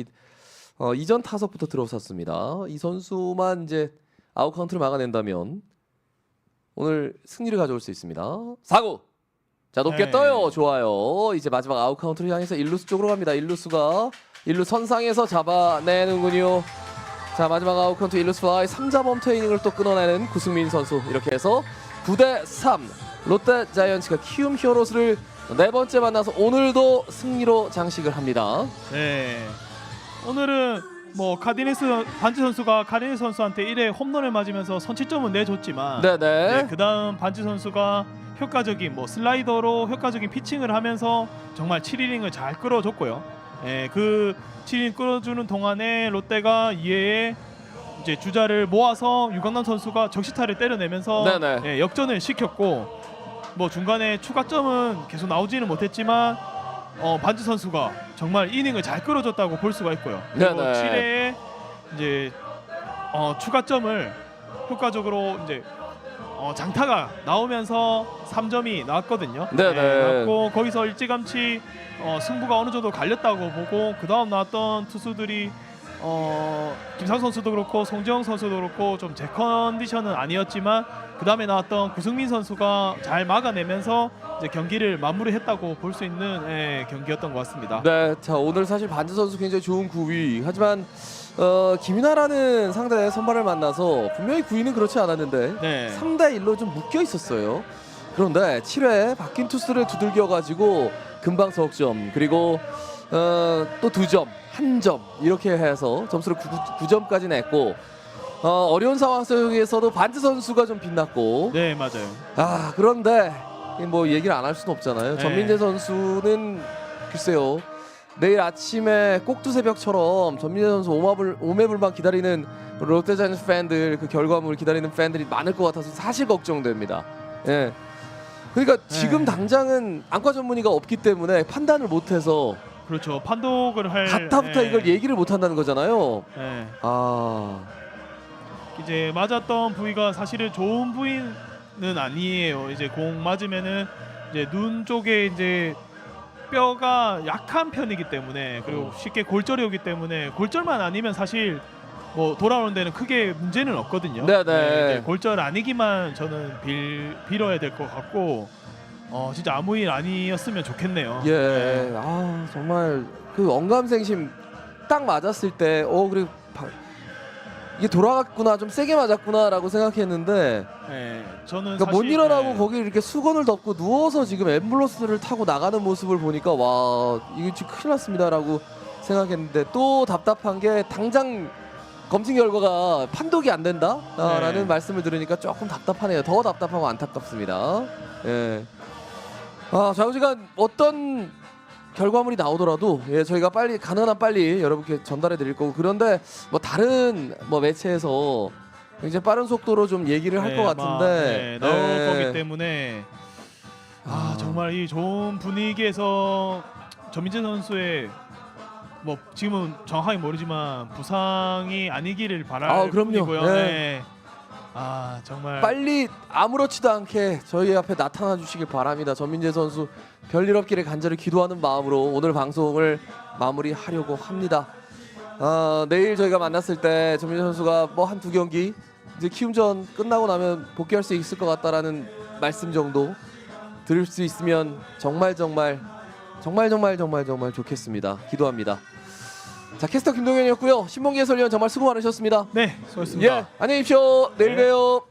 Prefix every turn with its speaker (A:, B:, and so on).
A: 이 어, 이전 타석부터 들어섰습니다. 이 선수만 이제 아웃 카운트를 막아낸다면 오늘 승리를 가져올 수 있습니다. 사구. 자 높게
B: 네.
A: 떠요. 좋아요. 이제 마지막 아웃 카운트를 향해서 일루스 쪽으로 갑니다. 일루스가 일루 선상에서 잡아내는군요. 자 마지막 아웃 카운트 일루스 플라이 3자 범퇴 이닝을 또 끊어내는 구승민 선수 이렇게 해서 9대 3 롯데 자이언츠가 키움 히어로스를 네 번째 만나서 오늘도 승리로 장식을 합니다.
B: 네. 오늘은 뭐 카디네스 반지 선수가 카디네스 선수한테 1회 홈런을 맞으면서 선취점은 내줬지만
A: 네네.
B: 네, 그다음 반지 선수가 효과적인 뭐 슬라이더로 효과적인 피칭을 하면서 정말 7이닝을 잘 끌어줬고요. 예, 그 7이닝 끌어주는 동안에 롯데가 2회에 이제 주자를 모아서 유강남 선수가 적시타를 때려내면서
A: 네네.
B: 예, 역전을 시켰고 뭐 중간에 추가점은 계속 나오지는 못했지만 어, 반지 선수가 정말 이닝을 잘 끌어줬다고 볼 수가 있고요. 그리고
A: 네네.
B: 7회에 이제 어, 추가점을 효과적으로 이제 어, 장타가 나오면서 3점이 나왔거든요.
A: 네네.
B: 나왔고 거기서 일찌감치 어, 승부가 어느 정도 갈렸다고 보고 그 다음 나왔던 투수들이 어, 김상 선수도 그렇고 송재영 선수도 그렇고 좀 제 컨디션은 아니었지만 그 다음에 나왔던 구승민 선수가 잘 막아내면서 이제 경기를 마무리했다고 볼 수 있는 예, 경기였던 것 같습니다.
A: 네, 자 오늘 사실 반지 선수 굉장히 좋은 구위. 하지만 어, 김이나라는 상대 선발을 만나서 분명히 구위는 그렇지 않았는데
B: 네.
A: 3대 1로 좀 묶여 있었어요. 그런데 7회 바뀐 투수를 두들겨 가지고 금방 석점 그리고 어, 또 두 점, 한 점 이렇게 해서 점수를 9, 점까지 냈고 어, 어려운 상황 속에서도 반지 선수가 좀 빛났고
B: 네, 맞아요.
A: 아 그런데 뭐 얘기를 안 할 수는 없잖아요.
B: 네.
A: 전민재 선수는 글쎄요. 내일 아침에 꼭두 새벽처럼 전민재 선수 오마불, 오매불만 기다리는 롯데자이언츠 팬들 그 결과물 기다리는 팬들이 많을 것 같아서 사실 걱정됩니다. 예. 그러니까 지금
B: 네.
A: 당장은 안과 전문의가 없기 때문에 판단을 못해서
B: 그렇죠. 판독을 할
A: 가타부터
B: 예,
A: 이걸 얘기를 못 한다는 거잖아요.
B: 예.
A: 아
B: 이제 맞았던 부위가 사실은 좋은 부위 는 아니에요. 이제 공 맞으면은 이제 눈 쪽에 이제 뼈가 약한 편이기 때문에 그리고
A: 어.
B: 쉽게 골절이 오기 때문에 골절만 아니면 사실 뭐 돌아오는 데는 크게 문제는 없거든요.
A: 네네.
B: 이제 골절 아니기만 저는 빌, 빌어야 될 것 같고 어 진짜 아무 일 아니었으면 좋겠네요.
A: 예. 아 정말 그 언감생심 딱 맞았을 때어 바- 이게 돌아갔구나 좀 세게 맞았구나라고 생각했는데
B: 예, 저는
A: 그러니까 못
B: 사실,
A: 일어나고
B: 예,
A: 거기 이렇게 수건을 덮고 누워서 지금 앰뷸런스를 타고 나가는 모습을 보니까 와 이거 지금 큰일 났습니다라고 생각했는데 또 답답한 게 당장 검진 결과가 판독이 안 된다라는
B: 네.
A: 말씀을 들으니까 조금 답답하네요. 더 답답하고 안타깝습니다. 예. 아 좌우지간 어떤 결과물이 나오더라도 예 저희가 빨리 가능한 한 빨리 여러분께 전달해 드릴 거고 그런데 뭐 다른 뭐 매체에서 굉장히 빠른 속도로 좀 얘기를 할
B: 네,
A: 것
B: 아마,
A: 같은데
B: 네, 나올
A: 예.
B: 거기 때문에 아,
A: 아.
B: 정말 이 좋은 분위기에서 전민재 선수의 뭐 지금은 정확하게 모르지만 부상이 아니기를 바랄
A: 아, 그럼요.
B: 뿐이고요.
A: 네.
B: 네. 아 정말
A: 빨리 아무렇지도 않게 저희 앞에 나타나 주시길 바랍니다. 전민재 선수 별일 없기를 간절히 기도하는 마음으로 오늘 방송을 마무리하려고 합니다. 아, 내일 저희가 만났을 때 전민재 선수가 뭐 한 두 경기 이제 키움전 끝나고 나면 복귀할 수 있을 것 같다라는 말씀 정도 들을 수 있으면 정말 정말 정말 정말 정말 정말 좋겠습니다. 기도합니다. 자 캐스터 김동현이었고요. 신봉기 해설위원 정말 수고 많으셨습니다.
B: 네 수고하셨습니다.
A: 예, 안녕히 계십시오. 내일
B: 네.
A: 봬요.